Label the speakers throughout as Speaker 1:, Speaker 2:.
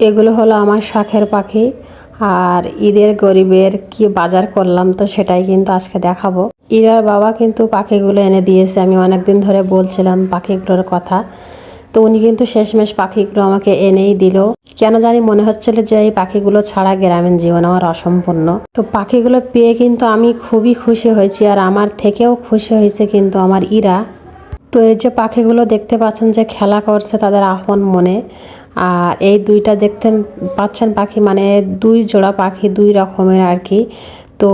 Speaker 1: এগুলো হলো আমার শখের পাখি আর ঈদের গরিবের কি বাজার করলাম তো সেটাই কিন্তু আজকে দেখাবো। ইরার বাবা কিন্তু পাখিগুলো এনে দিয়েছে, আমি অনেকদিন ধরে বলছিলাম পাখিগুলোর কথা। তো উনি কিন্তু শেষমেশ পাখিগুলো আমাকে এনেই দিল। কেন জানি মনে হচ্ছিল যে এই পাখিগুলো ছাড়া গ্রামীণ জীবন আমার অসম্পূর্ণ। তো পাখিগুলো পেয়ে কিন্তু আমি খুবই খুশি হয়েছি আর আমার থেকেও খুশি হয়েছে কিন্তু আমার ইরা। তো এই যে পাখিগুলো দেখতে পাচ্ছেন যে খেলা করছে তাদের আপন মনে। আর এই দুইটা দেখতেন, পাচ্ছেন পাখি মানে দুই জোড়া পাখি, দুই রকমের আর কি। তো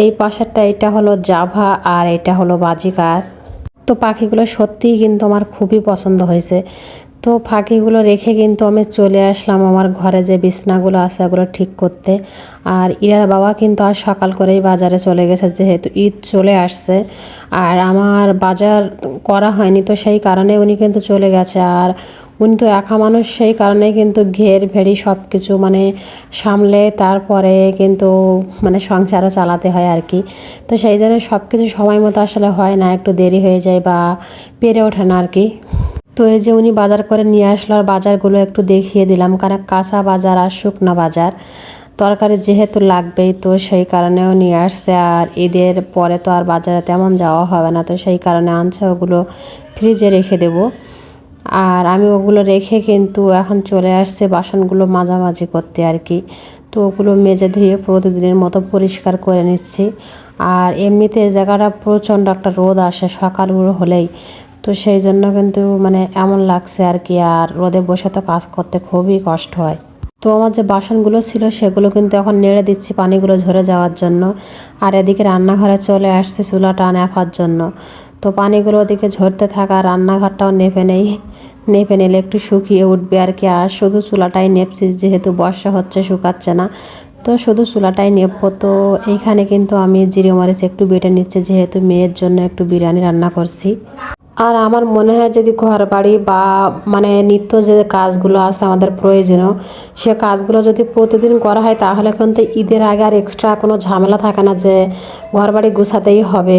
Speaker 1: এই পাশেরটা, এটা হলো জাভা আর এটা হলো বাজিকার। তো পাখিগুলো সত্যিই কিন্তু আমার খুবই পছন্দ হয়েছে। তো ফাঁকিগুলো রেখে কিন্তু আমি চলে আসলাম আমার ঘরে যে বিছনাগুলো আছে ওগুলো ঠিক করতে। আর ইরার বাবা কিন্তু আজ সকাল করেই বাজারে চলে গেছে, যেহেতু ঈদ চলে আসছে। আর আমার বাজার করা হয়নি তো সেই কারণে উনি কিন্তু চলে গেছে। আর উনি তো একা মানুষ, সেই কারণে কিন্তু ঘের ভেড়ি সব কিছু মানে সামলে তারপরে কিন্তু মানে সংসারও চালাতে হয় আর কি। তো সেই জন্য সব কিছু সময় মতো আসলে হয় না, একটু দেরি হয়ে যায় বা পেরে ওঠে না আর কি। তো এই যে উনি বাজার করে নিয়ে আসলো আর বাজারগুলো একটু দেখিয়ে দিলাম, কারণ কাঁচা বাজার আর শুকনা বাজার। তরকারি যেহেতু লাগবেই, তো সেই কারণেও নিয়ে আসছে। আর ঈদের পরে তো আর বাজারে তেমন যাওয়া হবে না, তো সেই কারণে আনছে ওগুলো ফ্রিজে রেখে দেবো। আর আমি ওগুলো রেখে কিন্তু এখন চলে আসছে বাসনগুলো মাঝামাঝি করতে আর কি। তো ওগুলো মেজে ধুয়ে প্রতিদিনের মতো পরিষ্কার করে নিচ্ছি। আর এমনিতে জায়গাটা প্রচণ্ড একটা রোদ আসে সকালগুলো হলেই। তো সেই জন্য কিন্তু মানে এমন লাগছে আর কি, আর রোদে বসে তো কাজ করতে খুবই কষ্ট হয়। তো আমার যে বাসনগুলো ছিল সেগুলো কিন্তু এখন নেড়ে দিচ্ছি পানিগুলো ঝরে যাওয়ার জন্য। আর এদিকে রান্নাঘরে চলে আসছে চুলাটা নেফার জন্য। তো পানিগুলো ওদিকে ঝরতে থাকা রান্নাঘরটাও নেপে নেই। নেপে নিলে একটু শুকিয়ে উঠবে আর কি, আর শুধু চুলাটাই নেপছি, যেহেতু বর্ষা হচ্ছে, শুকাচ্ছে না। তো শুধু চুলাটাই নেপবো। তো এইখানে কিন্তু আমি জিরে মরিচ একটু বেটে নিচ্ছি, যেহেতু মেয়ের জন্য একটু বিরিয়ানি রান্না করছি। আর আমার মনে হয় যদি ঘর বাড়ি বা মানে নিত্য যে কাজগুলো আছে আমাদের প্রয়োজনীয়, সে কাজগুলো যদি প্রতিদিন করা হয় তাহলে কিন্তু ঈদের আগে আর এক্সট্রা কোনো ঝামেলা থাকে না যে ঘর বাড়ি গুছাতেই হবে,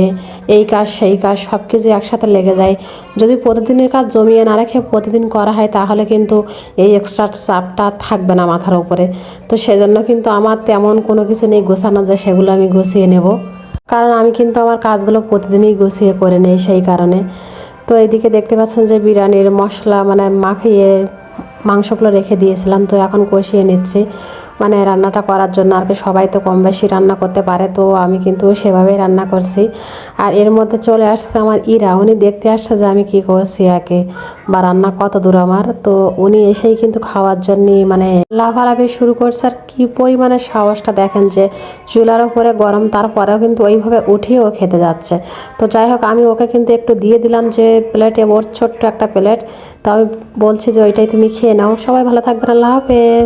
Speaker 1: এই কাজ সেই কাজ সব কিছু একসাথে লেগে যায়। যদি প্রতিদিনের কাজ জমিয়ে না রেখে প্রতিদিন করা হয় তাহলে কিন্তু এই এক্সট্রা চাপটা থাকবে না মাথার উপরে। তো সেজন্য কিন্তু আমার তেমন কোনো কিছু নেই গোছানো, যে সেগুলো আমি গুছিয়ে নেব। কারণ আমি কিন্তু আমার কাজগুলো প্রতিদিনই গুছিয়ে করে নেই সেই কারণে। তো এদিকে দেখতে পাচ্ছেন যে বিরিয়ানির মশলা মানে মাখিয়ে মাংসগুলো রেখে দিয়েছিলাম, তো এখন কষিয়ে নিচ্ছি। মানে রান্নাটা করার জন্য আর কি সবাই তো কম বেশি রান্না করতে পারে, তো আমি কিন্তু সেভাবেই রান্না করছি। আর এর মধ্যে চলে আসছে আমার ইরা, উনি দেখতে আসছে যে আমি কি করছি একে বা রান্না কত দূর আমার। তো উনি এসেই কিন্তু খাওয়ার জন্য মানে লাফালাফি শুরু করছে আর কি পরিমাণে সাহসটা দেখেন যে চুলার উপরে গরম তারপরেও কিন্তু ওইভাবে উঠিয়েও খেতে যাচ্ছে। তো যাই হোক, আমি ওকে কিন্তু একটু দিয়ে দিলাম যে প্লেটে ওর ছোট্ট একটা প্লেট। তো আমি বলছি যে ওইটাই তুমি খেয়ে নাও। সবাই ভালো থাকবেন, আল্লাহ হাফেজ।